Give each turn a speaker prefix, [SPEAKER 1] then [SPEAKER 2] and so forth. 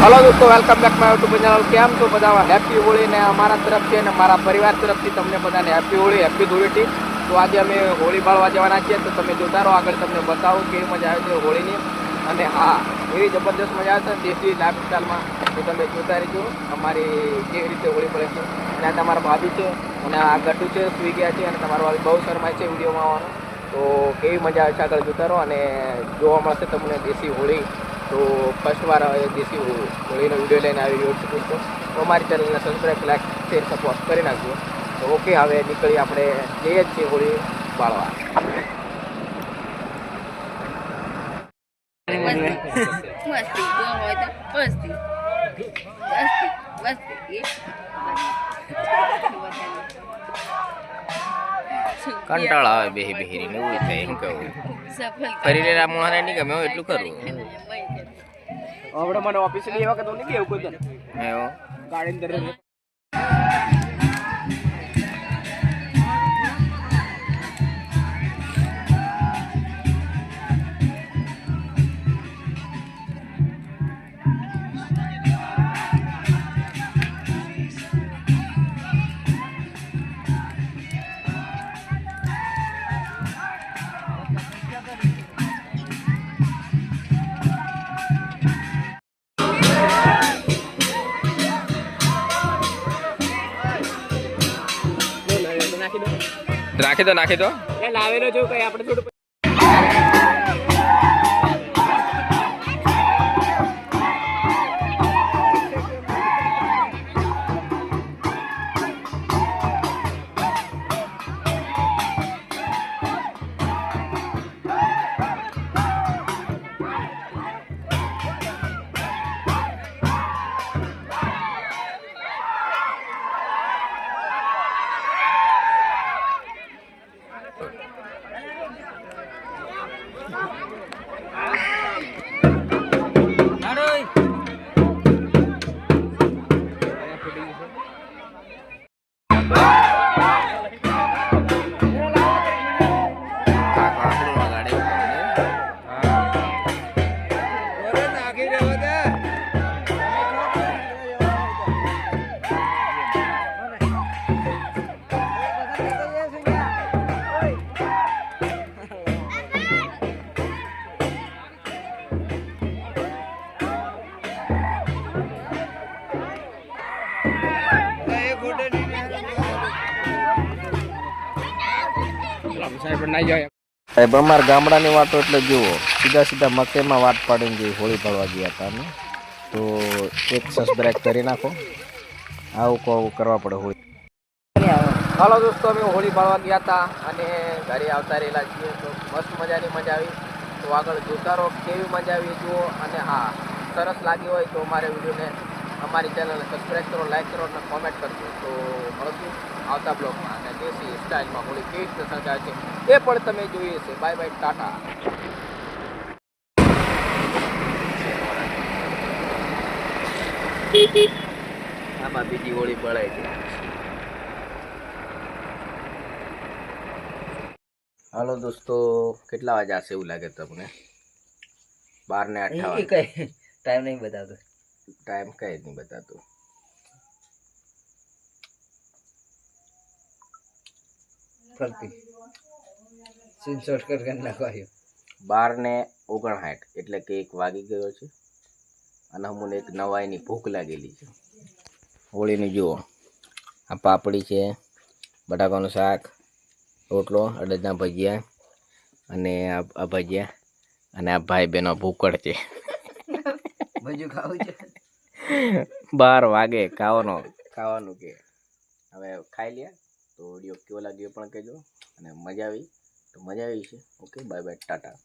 [SPEAKER 1] Hello દોસ્તો welcome back my YouTube channel કેમ છો બધા હેપી હોળી ને અમારા તરફથી અને મારા પરિવાર તરફથી તમને બધાને હેપી હોળી હેપી ધૂળેટી તો આજે અમે હોળી બાળવા જવાના છીએ, તો તમે જોતા રહો, આગળ તમને બતાવું કેવી મજા આવે છે હોળીની. અને હા, એવી જબરદસ્ત મજા આવે છે દેશી લાઈફ સ્ટાઇલમાં તો તમે જોતા રહેજો, અમારી કેવી રીતે હોળી પડે છે. અને આ તમારા ભાભી છે, અને આ ગટુ છે, સુઈ ગયા છે, અને તમારો ભાભી બહુ શરમાય છે વિડીયોમાં આવવાનો. તો કેવી મજા આવે છે આગળ જોતા રહો, અને જોવા મળશે તમને દેશી હોળી. તો ફર્સ્ટ વાર દેશી હો- હોળીનો વીડિયો લઈને આવી રહ્યો છું. તો અમારી ચેનલને સબસ્ક્રાઈબ લાઈક શેર સપોર્ટ કરી નાખજો. તો ઓકે હવે નીકળી આપણે જઈએ જ છીએ હોળી બાળવા.
[SPEAKER 2] કંટાળા જો હોય તો મસ્તી. મસ્તી મસ્તી
[SPEAKER 3] કંટાળો આવે બેહી બેહીને એવું થાય એમ કહું ફરી લેલા મોહને નહીં ગમે એટલું કરવું
[SPEAKER 1] હમણાં મને ઓફિસે એ વખત હું નહીં કેવું કોઈ ગાડી અંદર નાખી દો.
[SPEAKER 3] રાખી દો નાખી દો.
[SPEAKER 1] એ લાવેલો જો કઈ આપણે થોડું
[SPEAKER 3] Ah!
[SPEAKER 1] સાહેબ
[SPEAKER 3] અમારા ગામડાની વાતો એટલે જુઓ સીધા સીધા મકેમાં વાત પાડીને જઈ હોળી પડવા ગયા હતા અમે તો એક સબસ્ક્રાઈબ કરી નાખો. આવું કહું કરવા પડે હોળી.
[SPEAKER 1] હાલો દોસ્તો અમે હોળી પાડવા ગયા હતા અને ઘરે આવતા રહેલા છીએ તો મસ્ત મજાની મજા આવી. તો આગળ જોતા રહો કેવી મજા આવી જુઓ. અને હા સરસ લાગી હોય તો અમારે વિડીયોને અમારી ચેનલને સબસ્ક્રાઈબ કરો લાઈક કરો અને કોમેન્ટ કરજો. તો મળશું. આવતા બ્લોગમાં. અને દેશી સ્ટાઇલમાં હોળી કેવી રીતે સજાય છે એ પણ તમે જોઈએ છે. Bye bye tata. આમાં બીજી હોળી બળાય છે.
[SPEAKER 3] હાલો દોસ્તો કેટલા વાગ્યા હશે એવું લાગે તમને? બાર ને અઠાવન.
[SPEAKER 4] કઈ ટાઈમ નહીં બતાવતો.
[SPEAKER 3] ટાઈમ કઈ નહીં બતાતું
[SPEAKER 4] ફરતી સ્ક્રીનશોટ કરી નાખો
[SPEAKER 3] બાર ને ઓગણસાઠ એટલે કે એક વાગી ગયો છે. અને અમને એક નવાઈની ભૂખ લાગેલી છે. હોળીની જુઓ. આ પાપડી છે બટાકાનું શાક રોટલો અડદના ભજીયા અને આ આ ભજીયા અને આ ભાઈ બહેનો ભૂકડ છે.
[SPEAKER 4] બધું ખાવું છે?
[SPEAKER 3] બાર વાગે ખાવાનો. ખાવાનું કે. હવે ખાઈ લ્યા તો વીડિયો કેવો લાગ્યો પણ કહેજો અને મજા આવી. તો મજા આવી છે. Okay, bye bye, tata.